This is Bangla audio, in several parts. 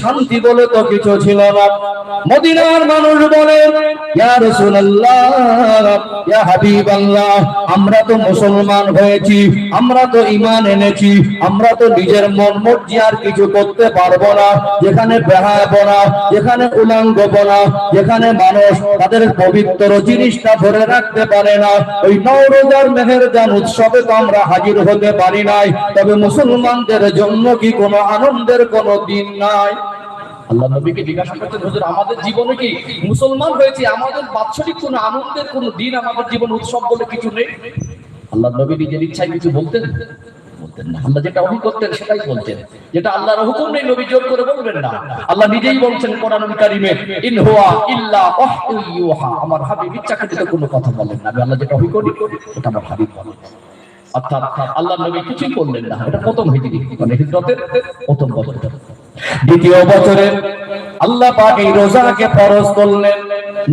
শান্তি বলে তো কিছু ছিল না। মদিনার মানুষ আমরা তো মুসলমান হয়েছি, আমরা তো ঈমান এনেছি, আমরা তো নিজের মন মর্জি আর কিছু করতে পারব না। যেখানে বেহায়াপনা, যেখানে উলঙ্গপনা, যেখানে মানুষ তাদের পবিত্র জিনিসটা ধরে রাখতে পারে না। ওই নওরোজার মেহের জান উৎসবে তো আমরা হাজির হতে পারি নাই। তবে মুসলমানদের জন্য কি কোনো আনন্দের কোন দিন নাই? আল্লাহ নবীকে জিজ্ঞাসা করতেন হুজুর, আমাদের জীবনে কি মুসলমান হয়েছে? আমাদের বাৎসরিক কোন আনন্দের কোন দিন আমাদের জীবন উৎসব বলে কিছু নেই? আল্লাহ নবী নিজের ইচ্ছায় কিছু বলতেন। বলতেন না। আল্লাহ যেটা অহি করতেন, সেটাই বলতেন। যেটা আল্লাহর হুকুম নেই, নবী জোর করে বলবেন না। আল্লাহ নিজেই বলছেন কোরআন কারিমে, ইন হুয়া ইল্লা আমার হাবিব ইচ্ছাকৃত কোনো কথা বলেন না। আল্লাহ যেটা অহি করি ওটা আমার হাবিব বলেন অর্থাৎ আল্লাহ নবী কিছুই করলেন না। এটা প্রথম হিজরি মানে হিজরতের প্রথম বছর। দ্বিতীয় বছরে আল্লাহ পাক এই রোজাকে ফরজ করলেন।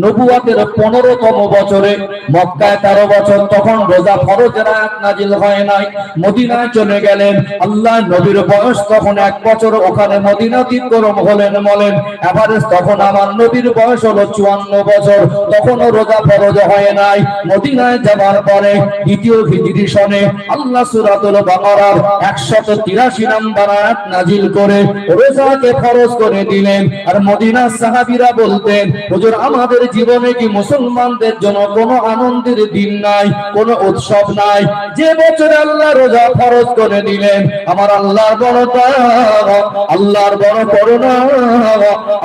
নবুয়াতের পনেরোতম বছরে মক্কায় তেরো বছর, তখন রোজা ফরজের আয়াত নাজিল হয় নাই। মদিনায় চলে গেলেন। আল্লাহ নবীর বয়স তখন এক বছর, ওখানে মদিনা অতিক্রম হলেন বলেন। এভারেজ তখন আমার নবীর বয়স হলো চুয়ান্ন বছর, তখনও রোজা ফরজ হয় নাই। মদিনায় যাবার পরে দ্বিতীয় হিজরি সনে আল্লাহ সুরাতুল বাকারার একশত তিরাশি নাম্বার আয়াত নাজিল করে, রোজাকে ফরজ করে দিলেন। আর মদিনার সাহাবিরা বলতেন, হুজুর, আমাদের জীবনে কি মুসলমানদের জন্য কোনো আনন্দের দিন নাই কোনো উৎসব নাই? যে বছরে আল্লাহ রোজা ফরজ করে দিলেন আমার আল্লাহর বড় দয়া, আল্লাহর বড় করুণা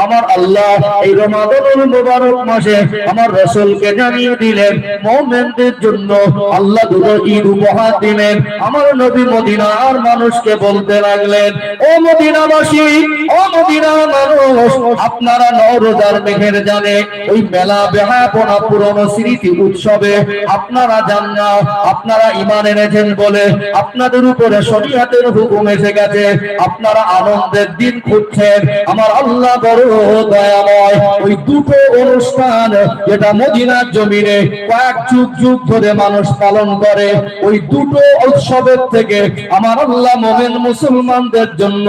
আমার আল্লাহ এই রমাদানুল মুবারক মাসে আমার রাসূলকে জানিয়ে দিলেন মুমিনদের জন্য আল্লাহ দুটো ঈদ উপহার দিলেন। আমার নবী মদিনার মানুষকে বলতে লাগলেন ও মদিনাবাসী ও মদিনা মানুষ আপনারা নওরোজার মেঘের জানে ওই মেলা বেহাপনা পুরনো স্মৃতি উৎসবে আপনারা যান না, আপনারা ইমান এনেছেন বলে আপনাদের উপরে শরীয়তের হুকুম এসে গেছে। আপনারা আনন্দের দিন খুঁজছেন। আমার আল্লাহ বড় দয়াময়। ওই দুটো অনুষ্ঠান যেটা মদিনার জমিনে কয়েক যুগ যুগ ধরে মানুষ পালন করে, ওই দুটো উৎসবের থেকে আমার আল্লাহ মোমেন মুসলমানদের জন্য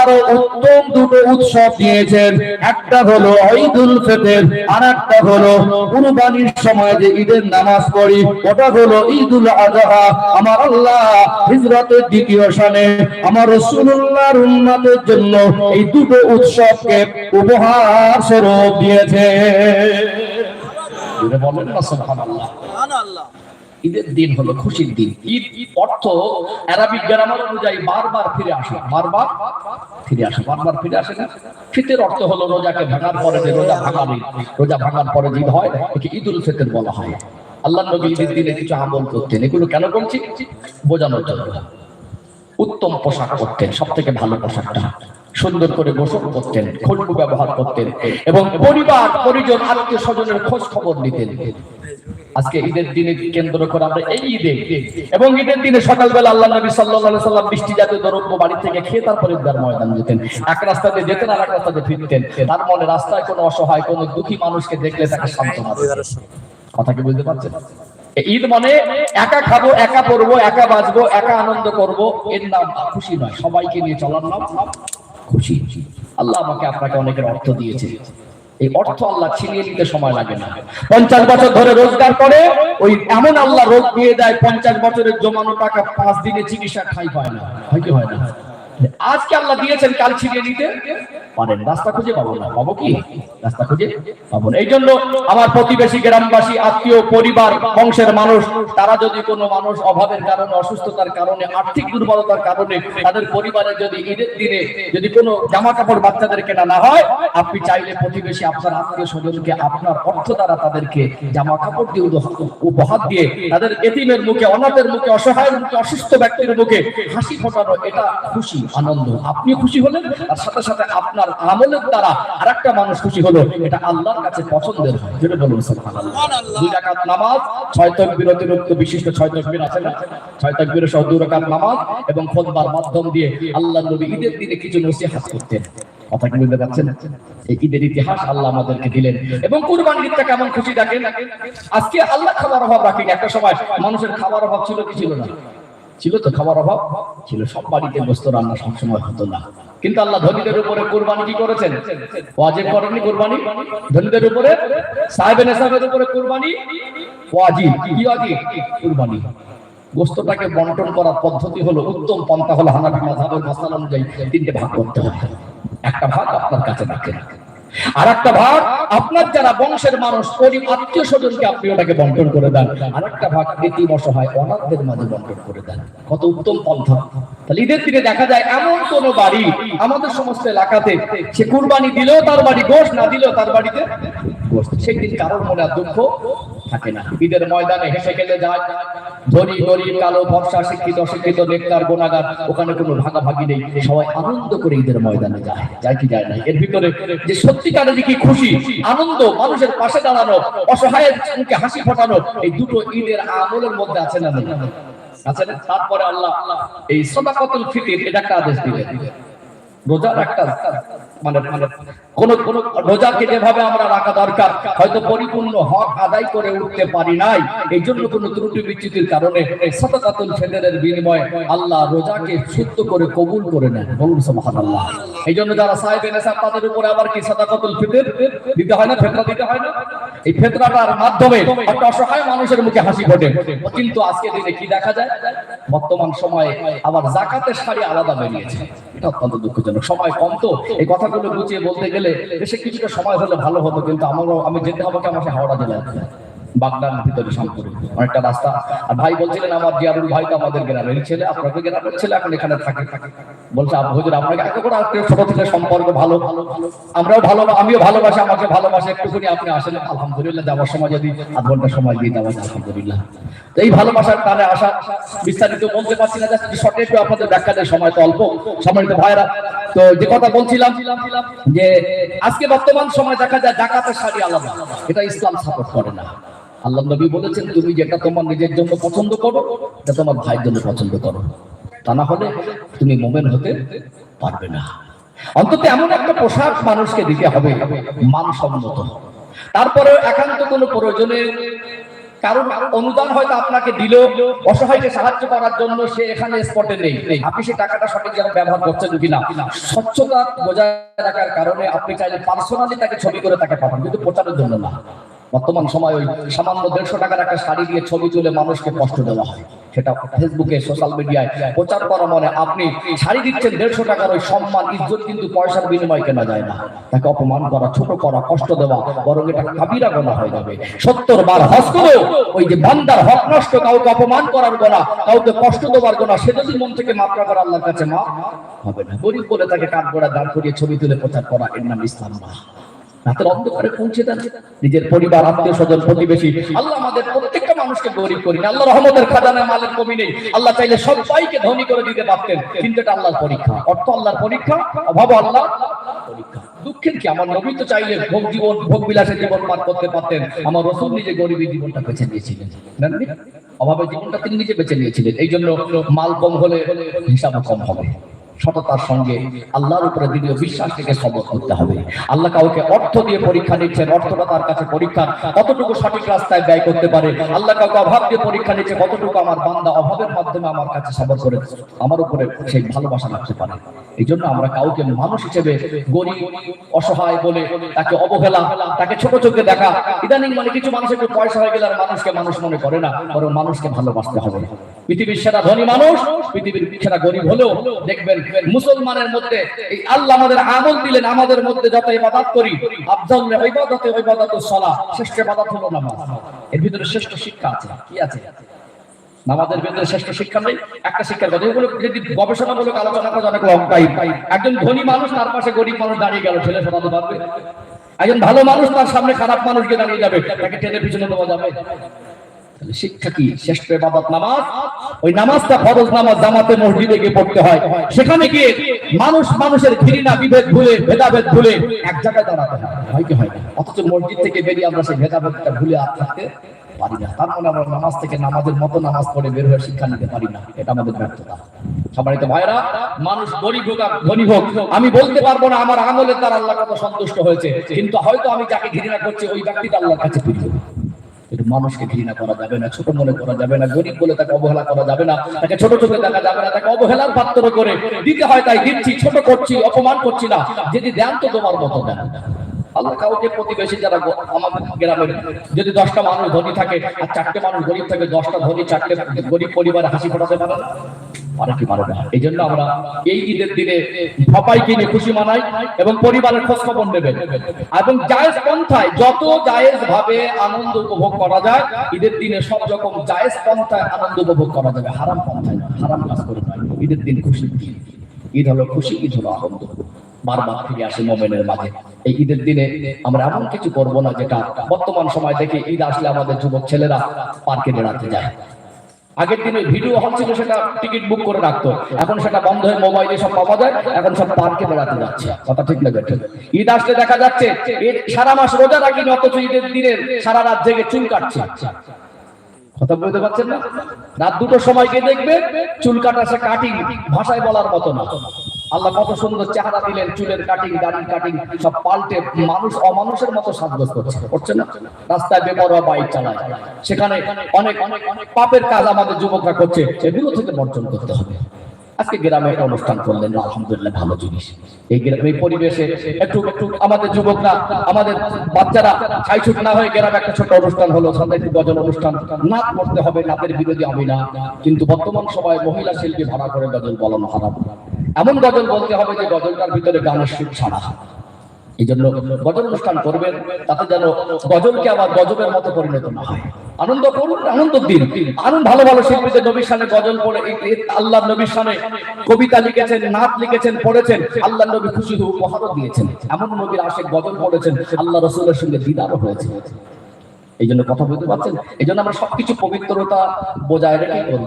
আরও উত্তম দুটো উৎসব দিয়েছেন একটা হলো ঈদুল ফিতর, আর একটা হলো কুরবানির সময় যে ঈদের নামাজ পড়ি ওটা হলো ঈদুল আজহা। আমার আল্লাহ হিজরতের দ্বিতীয় শানে আমার রসুল্লাহর উন্নতের জন্য এই দুটো উৎসবকে উপহার স্বরূপ দিয়েছে। বলেন না সুবহানাল্লাহ। ঈদের দিন হলো খুশির দিন। ঈদ ঈদ অর্থ আরবিক গ্রামার অনুযায়ী বারবার ফিরে আসা বারবার ফিরে আসা বারবার ফিরে আসে না। ফিতের অর্থ হলো রোজাকে ভাঙার পরে যে রোজা ভাঙার ঈদ, রোজা ভাঙার পরে ঈদ হয় একে ঈদুল ফিতর বলা হয়। আল্লাহ নবী ঈদের দিনে কিছু আমল করতেন এগুলো কেন বলছি? বোঝানোর জন্য। উত্তম পোশাক করতেন সব থেকে ভালো পোশাকটা। সুন্দর করে গোসল করতেন খুশবু ব্যবহার করতেন এবং পরিবার পরিজন আত্মীয় স্বজনের খোঁজ খবর নিতেন। আজকে ঈদের দিনে কেন্দ্র করে আমরা এই ঈদে এবং ঈদের দিনে সকালবেলা আল্লাহ নবী সাল্লাল্লাহু আলাইহি সাল্লাম বৃষ্টি জাতীয় দ্রব্য বাড়ি থেকে খেয়ে তারপরে ঈদগার ময়দান যেতেন। এক রাস্তা দিয়ে যেতেন আর এক রাস্তা দিয়ে ফিরতেন। তার মনে রাস্তায় কোনো অসহায় কোনো দুঃখী মানুষকে দেখলে তাকে সান্ত্বনা। কথা কি বুঝতে পারছেন? ঈদ মানে একা খাব একা পড়ব একা বাঁচবো একা আনন্দ করব এর নাম খুশি নয়। সবাইকে নিয়ে চলার নাম খুশি। আল্লাহ আমাকে আপনাকে অনেকের অর্থ দিয়েছে। এই অর্থ আল্লাহ ছিনিয়ে নিতে সময় লাগে না। পঞ্চাশ বছর ধরে রোজগার করে, ওই এমন আল্লাহ রোগ দিয়ে দেয়, পঞ্চাশ বছরের জমানো টাকা পাঁচ দিনে চিকিৎসা খাই হয় না। হয় কি হয় না? আজকে আল্লাহ দিয়েছেন কাল ছিনিয়ে নিতে। পারেন। রাস্তা খুঁজে পাবো না, পাবো কি? রাস্তা খুঁজে পাবো না। এই জন্য আমার প্রতিবেশী গ্রামবাসী, আত্মীয়, পরিবার, বংশের মানুষ, তারা যদি কোনো মানুষ অভাবের কারণে, অসুস্থতার কারণে, আর্থিক দুর্বলতার কারণে, তাদের পরিবারে যদি ঈদের দিনে যদি কোনো জামা কাপড় বাচ্চাদের কেনা না হয়, আপনি চাইলে প্রতিবেশী আপনার আত্মীয় স্বজনকে আপনার অর্থ দ্বারা তাদেরকে জামা কাপড় দিয়ে উপহার দিয়ে তাদের এতিমের মুখে, অনাথের মুখে, অসহায়ের মুখে, অসুস্থ ব্যক্তির মুখে হাসি ফোটানো, এটা খুশি, আনন্দ। আপনি খুশি হলেন আর সাথে সাথে আপনার আমলের দ্বারা আরেকটা মানুষ খুশি হলো এটা আল্লাহর কাছে পছন্দের হয়। যেটা বলুন দুই রাকাত নামাজ ছয় তাকবীর অতিরিক্ত বিশিষ্ট ছয় তাকবীর আছে না? ছয় তাকবীর সহ দুই রাকাত নামাজ এবং খুতবার মাধ্যম দিয়ে আল্লাহ নবী ঈদের দিনে কিছু নসিহত করতেন। কথা কি বুঝতে পারছেন? এই ঈদের ইতিহাস আল্লাহ আমাদেরকে দিলেন। এবং কুরবানির ঈদটা কেমন খুশি দেখেন? আজকে আল্লাহ খাবার অভাব রাখেন একটা সময় মানুষের খাবার অভাব ছিল কি ছিল না? ছিল তো খাবার অভাব? ছিল, সব বাড়িতে বস্ত রান্না সবসময় হতো না। কিন্তু আল্লাহ ধনীদের উপরে কোরবানি কি করেছেন? ওয়াজিব করেননি কোরবানি? ধনীদের উপরে? সাহেব নেসাবের উপরে কোরবানি? ওয়াজিব, কি ওয়াজিব? কোরবানি। গোস্তটাকে বন্টন করার পদ্ধতি হলো, উত্তম পন্থা হলো হানাফি মাযহাবের মাসালা অনুযায়ী তিনটে ভাগ করতে হবে। একটা ভাগ আপনার কাছে রাখেন আর একটা ভাগ আপনার যারা বংশের মানুষ আত্মীয় স্বজনকে আপনি ওটাকে বন্টন করে দেন। আর একটা ভাগ অসহায় অনাথদের মাঝে বন্টন করে দেন। কত উত্তম পন্থা। তাহলে ঈদের দিনে দেখা যায় এমন কোন বাড়ি আমাদের সমস্ত এলাকাতে সে কুরবানি দিলেও তার বাড়ি গোশ, না দিলেও তার বাড়িতে। সেই দিন কারোর মনে আর দুঃখ থাকে না। ঈদের ময়দানে হেসে খেলে যায়। ধনী গরিব কালো, ভরসা শিক্ষিত, অশিক্ষিত নেকটার গোনাগার, ওখানে কোনো ভাগাভাগি নেই। সবাই আনন্দ করে ঈদের ময়দানে যায় যায় কি যায় না। এর ভিতরে যে সত্যিকারের কি খুশি, আনন্দ, মানুষের পাশে দাঁড়ানো, অসহায়ের মুখে হাসি ফোটানো, এই দুটো ঈদের আমলের মধ্যে আছে না আছে না? তারপরে আল্লাহ এই সদাকতুল ফিতির, এটা একটা আদেশ দিলেন। রোজার একটা মানে কোন কোন রোজাকে যেভাবে আমরা রাখা দরকার, হয়তো পরিপূর্ণ হক আদায় করে উঠতে পারি নাই এই জন্য কোন ত্রুটি বিচ্যুতির কারণে সাদাকাতুল ফিতরের বিনিময়ে আল্লাহ রোজাকে শুদ্ধ করে কবুল করে নেন। বলুন সুবহানাল্লাহ। এই জন্য যারা সাহেবে নেশা তাদের উপরে আবার কি সাদাকাতুল ফিতর দিতে হয় না, ফেতরা দিতে হয় না? এই ফেতরাটার মাধ্যমে একটা অসহায় মানুষের মুখে হাসি ফোটে। কিন্তু আজকে দিনে কি দেখা যায়? বর্তমান সময়ে আবার জাকাতের শাড়ি আলাদা বেরিয়েছে। এটা অত্যন্ত দুঃখজনক। সময় কম তো। এই কথাগুলো গুছিয়ে বলতে গেলে দেশে কিছুটা সময় হলে ভালো হতো, কিন্তু আমারও আমি যেতে হবে আমাকে হাওড়া জেলায়। বাগদার ভিতরে সম্পর্ক অনেকটা রাস্তা। আর ভাই বলছিলেন, আমার জিয়ারুল ভাই তো আমাদের গ্রামের ছেলে, আপনাদের গ্রামের ছেলে এখন এখানে থাকে। বলছে হুজুর, আপনাকে এত করে আজকে ছোট থেকে সম্পর্ক ভালো। ভালো আমরাও ভালো, আমিও ভালোবাসি, আমাকে ভালোবাসে। একটুখানি আপনি আসেন, আলহামদুলিল্লাহ, যাওয়ার সময় যদি আধ ঘণ্টা সময় দিয়ে যাওয়া আলহামদুলিল্লাহ। তো এই ভালোবাসার কারণে আসা, বিস্তারিত বলতে পারছি না শর্টে একটু আপনাদের ব্যাখ্যা দেয়, সময় তো অল্প। সম্মানিত ভাইরা তো যে কথা বলছিলাম, যে আজকে বর্তমান সময় দেখা যায় ডাকাতের শাড়ি আলাদা। এটা ইসলাম সাপোর্ট করে না। আল্লাহ নবী বলেছেন, তুমি যেটা তোমার নিজের জন্য পছন্দ করো, এটা তোমার ভাইয়ের জন্য পছন্দ করো। তা না হলে তুমি মোমেন হতে পারবে না। অন্তত এমন একটা পোশাক মানুষকে দিতে হবে, মানসম্মত। তারপরে একান্ত কোনো প্রয়োজনে কারণ অনুদান হয়তো আপনাকে দিল অসহায়কে সাহায্য করার জন্য সে এখানে স্পটে নেই। আপনি সে টাকাটা সঠিক জায়গায় ব্যবহার করছেন কিনা? স্বচ্ছতা বজায় রাখার কারণে আপনি চাইলে পার্সোনালি তাকে ছবি করে তাকে পাঠান, কিন্তু প্রচারের জন্য না। বর্তমান সময় ওই সামান্য দেড়শো টাকার একটা শাড়ি দিয়ে ছবি তুলে মানুষকে কষ্ট দেওয়া হয়। সেটা ফেসবুকে সোশ্যাল মিডিয়ায় প্রচার করা মানে আপনি শাড়ি দিচ্ছেন দেড়শো টাকার ওই সম্মান, ইজ্জত কিন্তু পয়সার বিনিময় কেনা যায় না। তাকে অপমান করা, ছোট করা, কষ্ট দেওয়া, বরং এটা কাবিরা গোনা হয়ে যাবে। সত্তর বার হজ করে, ওই যে বান্দার হক নষ্ট, কাউকে অপমান করার গোনা, কাউকে কষ্ট দেওয়ার গোনা, সে যদি মন থেকে মাত্রা করা আল্লাহর কাছে মা হবে না। গরিব বলে তাকে কাঠ গোড়া দাঁড় করিয়ে ছবি তুলে প্রচার করা এর নাম ইসলাম না। রাতের অন্ধকারে পৌঁছে দেন। নিজের পরিবার, আত্মীয় স্বজন, প্রতিবেশী। আল্লাহ আমাদের প্রত্যেকটা মানুষকে গরিব করি আল্লাহ রহমতের মালের কমি নেই। আল্লাহ চাইলে সবাইকে ধনী করে দিতে পারতেন, কিন্তু এটা আল্লাহর পরীক্ষা। অর্থ আল্লাহর পরীক্ষা অভাব আল্লাহ পরীক্ষা। দুঃখের কি? আমার নবী তো চাইলে ভোগ জীবন, ভোগ বিলাসের জীবন পার করতে পারতেন। আমার রসুল নিজে গরিবী জীবনটা বেছে নিয়েছিলেন? অভাবের জীবনটা তিনি নিজে বেছে নিয়েছিলেন। এই জন্য মাল কম হলে হিসাব কম হবে। সততার সঙ্গে আল্লাহর উপরে দৃঢ় বিশ্বাস থেকে সবর করতে হবে। আল্লাহ কাউকে অর্থ দিয়ে পরীক্ষা নিচ্ছেন অর্থটা তার কাছে পরীক্ষা কতটুকু সঠিক রাস্তায় ব্যয় করতে পারে, আল্লাহ কাউকে অভাব দিয়ে পরীক্ষা নিচ্ছে, কতটুকু আমার বান্দা অভাবের মাধ্যমে আমার কাছে সবর করে, আমার উপরে সেই ভালোবাসা রাখতে পারে। এই জন্য আমরা কাউকে মানুষ হিসেবে গরিব, অসহায় বলে তাকে অবহেলা, তাকে ছোট চোখে দেখা, ইদানিং মানে কিছু মানুষ একটু পয়সা হয়ে গেলে আর মানুষকে মানুষ মনে করে না, বরং মানুষকে ভালোবাসতে হবে। পৃথিবীর সেরা ধনী মানুষ, পৃথিবীর সেরা গরিব হলেও দেখবেন মুসলমানের মধ্যে, এই আল্লাহ আমাদের আমল দিলেন, আমাদের মধ্যে যত ইবাদত করি, আফজাল ইবাদতে ইবাদত সলা, শ্রেষ্ঠ ইবাদত হলো নামাজ। এর ভিতরে শ্রেষ্ঠ শিক্ষা আছে, কি আছে? নামাজের ভিতরে শ্রেষ্ঠ শিক্ষা নেই, একটা শিক্ষার কথা, এগুলো যদি গবেষণামূলক আলোচনা করা অনেক লং টাইম একজন ধনী মানুষ তার পাশে গরিব মানুষ দাঁড়িয়ে গেল, ছেলে শোনাতে পারবে? একজন ভালো মানুষ তার সামনে খারাপ মানুষকে দাঁড়িয়ে যাবে, তাকে টেনে পিছনে দেওয়া যাবে? শিক্ষা কি? শ্রেষ্ঠ নামাজ? ওই নামাজটা ফরজ নামাজ, জামাতে মসজিদে গিয়ে পড়তে হয়। সেখানে গিয়ে মানুষ মানুষের ঘৃণা, বিভেদ ভুলে, ভেদাভেদ ভুলে এক জায়গায় দাঁড়াতে হয়। কি হয় অথচ মসজিদ থেকে বেরিয়ে আমরা সেই ভেদাভেদটা ভুলে আর থাকতে পারি না। তার মানে আমরা নামাজ থেকে নামাজের মতো নামাজ পড়ে বের হয়ে শিক্ষা নিতে পারি না। এটা আমাদের ব্যর্থতা। সম্মানিত ভাইরা মানুষ গরিব হোক আর ধনী হোক, আমি বলতে পারব না আমার আমলে তার আল্লাহ কত সন্তুষ্ট হয়েছে। কিন্তু হয়তো আমি যাকে ঘৃণা করছি, ওই ব্যক্তিটা আল্লাহর কাছে প্রিয়। মানুষকে ঘৃণা করা যাবে না, ছোট মনে করা যাবে না, গরিব বলে তাকে অবহেলা করা যাবে না, তাকে ছোট চোখে দেখা যাবে না, তাকে অবহেলার পাত্র করে দিতে হয় তাই দিচ্ছি, ছোট করছি, অপমান করছি না, যদি দেন তো তোমার মতো দেন। আল্লাহ কাউকে প্রতিবেশী যারা আমাদের গ্রামের, যদি দশটা মানুষ ধনী থাকে, আর চারটে মানুষ গরিব থাকে, দশটা ধনী, চারটে গরিব পরিবার হাসি ফোটাতে পারে কি পারে না। এই জন্য আমরা এই ঈদের দিনে সবাইকে নিয়ে খুশি মানাই এবং পরিবারের খোঁজ খবর নেবেন। এবং জায়েজ পন্থায় যত জায়েজ ভাবে আনন্দ উপভোগ করা যায়, ঈদের দিনে সব রকম জায়েজ পন্থায় আনন্দ উপভোগ করা যাবে। হারাম পন্থায় হারাম কাজ করে ঈদের দিন খুশি ঈদ হলো খুশি, ঈদ হলো আনন্দ। বারবার ফিরে আসে মোমেনের মাঝে। এই ঈদের দিনে আমরা এমন কিছু করব না যেটা বর্তমান সময় থেকে ঈদ আসলে আমাদের যুবক ছেলেরা পার্কে বেড়াতে যায়। আগের দিনে ভিডিও হল ছিল সেটা টিকিট বুক করে রাখতো। এখন সেটা বন্ধ হয়ে মোবাইলে সব পাওয়া যায়, এখন সব পার্কে বেড়াতে যাচ্ছে। কথা ঠিক না ঈদ আসলে দেখা যাচ্ছে সারা মাস রোজা রাখিনি, অথচ ঈদের দিনে সারা রাত জেগে চুল কাটছে। কথা বলতে পারছেন না? রাত দুটোর সময় গিয়ে দেখবে? চুল কাটা সে কাটিং ভাষায় বলার মতো না। আল্লাহ কত সুন্দর চেহারা দিলেন, চুলের কাটিং দাড়ি কাটিং সব পাল্টে মানুষ অমানুষের মতো সাব্যস্ত করছে। করছে না? রাস্তায় বেপরোয়া বাইক চালায়। সেখানে অনেক অনেক অনেক পাপের কাজ আমাদের যুবকরা করছে এগুলো থেকে বর্জন করতে হবে। আজকে গ্রামে একটা অনুষ্ঠান করলেন, আলহামদুলিল্লাহ ভালো জিনিস। এই গ্রামে, এই পরিবেশে একটু একটু আমাদের যুবকরা, আমাদের বাচ্চারা ছাই ছুট না হয়ে গ্রামে একটা ছোট অনুষ্ঠান হলো সন্ধ্যা একটু গজল অনুষ্ঠান। নাচ করতে হবে, নাচের বিরোধী আমি না। কিন্তু বর্তমান সময় মহিলা শিল্পী ভাড়া করে গজল বলানো হারাম। এমন গজল বলতে হবে যে গজলটার ভিতরে গানের সুখ ছাড়া। এই জন্য গজল অনুষ্ঠান করবেন, তাতে যেন গজলকে আবার গজবের মতো পরিণত না হয়। আনন্দ করুন, আনন্দ দিন। আরও ভালো ভালো শিল্পীদের নবীর সামনে গজল পড়ে আল্লাহ নবীর সামনে কবিতা লিখেছেন, নাচ লিখেছেন, পড়েছেন আল্লাহ নবী খুশি উপহারও দিয়েছেন। এমন নবীর আশেক গজল পড়েছেন, আল্লাহ রসুলের সঙ্গে দিদারও হয়েছে এই জন্য কথা বলতে পারছেন? এই জন্য আমরা সবকিছু পবিত্রতা বজায় রেখে করব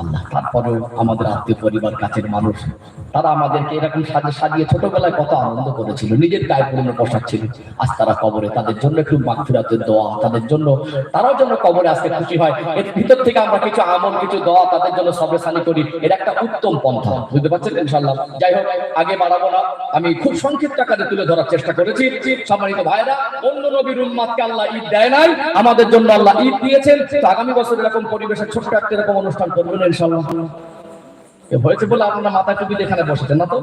আল্লাহ তারপরেও আমাদের আত্মীয় পরিবার, কাছের মানুষ, তারা আমাদেরকে এরকম সাজে সাজিয়ে ছোটবেলায় কত আনন্দ করেছিল, নিজের গায়ে পুরনো পোশাক আজ তারা কবরে, তাদের জন্য একটু মাগফিরাতের দোয়া, তাদের জন্য, তারাও যেন কবরে আজকে খুশি হয়, এর ভিতর থেকে আমরা কিছু আমল, কিছু দোয়া তাদের জন্য সবে সানি করি এটা একটা উত্তম পন্থা, বুঝতে পারছেন? ইনশাল্লাহ যাই হোক, আগে বাড়াবো না, আমি খুব সংক্ষিপ্ত আকারে তুলে ধরার চেষ্টা করেছি। সম্মানিত ভাইরা অন্য নবীর উম্মাদকে আল্লাহ ঈদ দেয় নাই, আমাদের জন্য আল্লাহ ঈদ দিয়েছেন, তো আগামী বছর এরকম পরিবেশে ছোট্ট একটা এরকম অনুষ্ঠান করবেন ইনশাল্লাহ হয়েছে বলে আপনারা মাথা টুপি এখানে বসেছেন না তো?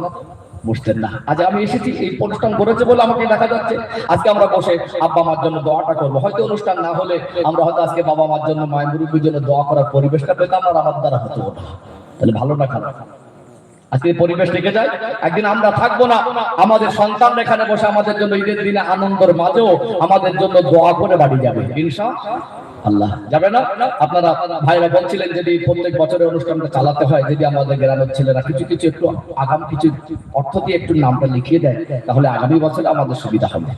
বসতেন না। আজ আমি এসেছি, এই অনুষ্ঠান করেছে বলে আমাকে দেখা যাচ্ছে। আজকে আমরা বসে আব্বা মার জন্য দোয়াটা করব। হয়তো অনুষ্ঠান না হলে আমরা হয়তো আজকে বাবা মার জন্য, মায়ের মুরব্বীর জন্য দোয়া করার পরিবেশটা পেতাম আর আমার দ্বারা হতো তাহলে ভালো না খারাপ? আজকে পরিবেশ রেখে যায়, একদিন আমরা থাকব না। আমাদের সন্তান এখানে বসে আমাদের জন্য ঈদের দিনে আনন্দের মাঝেও আমাদের জন্য দোয়া করে বাড়ি যাবে। ইনশা আল্লাহ। যাবে না? আপনারা ভাইরা বলছিলেন যদি প্রত্যেক বছরের অনুষ্ঠানটা চালাতে হয়, যদি আমাদের গ্রামের ছেলেরা কিছু কিছু একটু আগাম কিছু অর্থ দিয়ে একটু নামটা লিখিয়ে দেয়, তাহলে আগামী বছরে আমাদের সুবিধা হবে।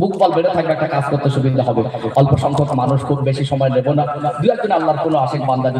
বুক বল বেড়ে থাকবে একটা কাজ করতে সুবিধা হবে। অল্প সংখ্যক মানুষ খুব বেশি সময় নেব না। দু একদিন আল্লাহর কোনো আশেক বান্দা